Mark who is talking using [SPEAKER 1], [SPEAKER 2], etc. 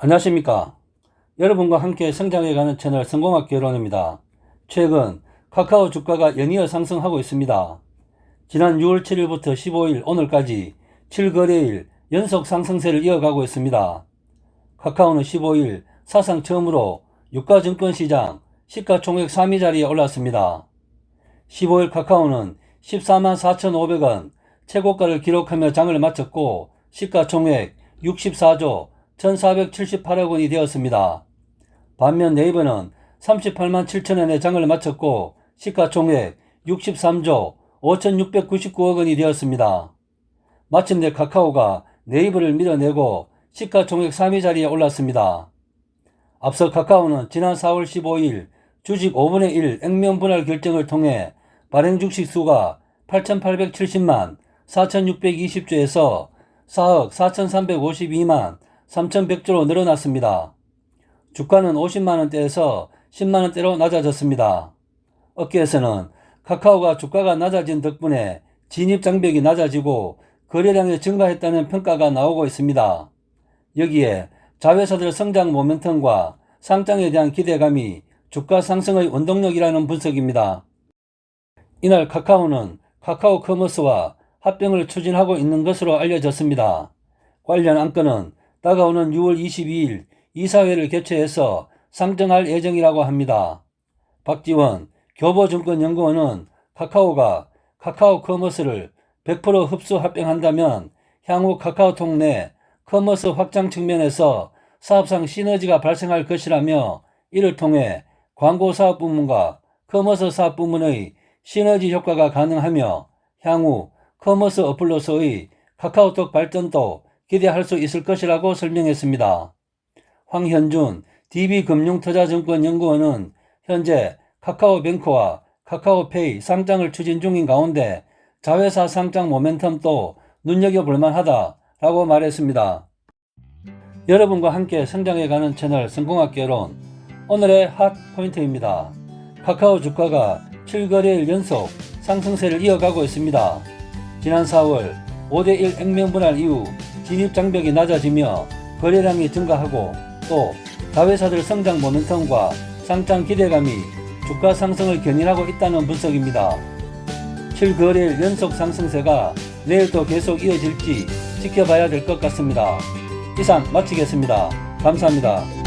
[SPEAKER 1] 안녕하십니까. 여러분과 함께 성장해가는 채널 성공학 개론입니다. 최근 카카오 주가가 연이어 상승하고 있습니다. 지난 6월 7일부터 15일 오늘까지 7거래일 연속 상승세를 이어가고 있습니다. 카카오는 15일 사상 처음으로 유가증권시장 시가총액 3위 자리에 올랐습니다. 15일 카카오는 14만 4,500원 최고가를 기록하며 장을 마쳤고 시가총액 64조 1,478억 원이 되었습니다. 반면 네이버는 38만 7천원의 장을 마쳤고 시가총액 63조 5,699억 원이 되었습니다. 마침내 카카오가 네이버를 밀어내고 시가총액 3위 자리에 올랐습니다. 앞서 카카오는 지난 4월 15일 주식 5분의 1 액면 분할 결정을 통해 발행 주식 수가 8,870만 4,620주에서 4억 4,352만 3,100주로 늘어났습니다. 주가는 50만원대에서 10만원대로 낮아졌습니다. 업계에서는 카카오가 주가가 낮아진 덕분에 진입 장벽이 낮아지고 거래량이 증가했다는 평가가 나오고 있습니다. 여기에 자회사들 성장 모멘텀과 상장에 대한 기대감이 주가 상승의 원동력이라는 분석입니다. 이날 카카오는 카카오 커머스와 합병을 추진하고 있는 것으로 알려졌습니다. 관련 안건은 다가오는 6월 22일 이사회를 개최해서 상정할 예정이라고 합니다. 박지원 교보증권연구원은 카카오가 카카오 커머스를 100% 흡수 합병한다면 향후 카카오톡 내 커머스 확장 측면에서 사업상 시너지가 발생할 것이라며 이를 통해 광고 사업 부문과 커머스 사업 부문의 시너지 효과가 가능하며 향후 커머스 어플로서의 카카오톡 발전도 기대할 수 있을 것이라고 설명했습니다. 황현준 DB금융투자증권연구원은 현재 카카오뱅크와 카카오페이 상장을 추진 중인 가운데 자회사 상장 모멘텀도 눈여겨볼 만하다라고 말했습니다. 여러분과 함께 성장해가는 채널 성공학개론 오늘의 핫 포인트입니다. 카카오 주가가 7거래일 연속 상승세를 이어가고 있습니다. 지난 4월 5대1 액면 분할 이후 진입 장벽이 낮아지며 거래량이 증가하고 또 자회사들 성장 모멘텀과 상장 기대감이 주가 상승을 견인하고 있다는 분석입니다. 7거래일 연속 상승세가 내일도 계속 이어질지 지켜봐야 될 것 같습니다. 이상 마치겠습니다. 감사합니다.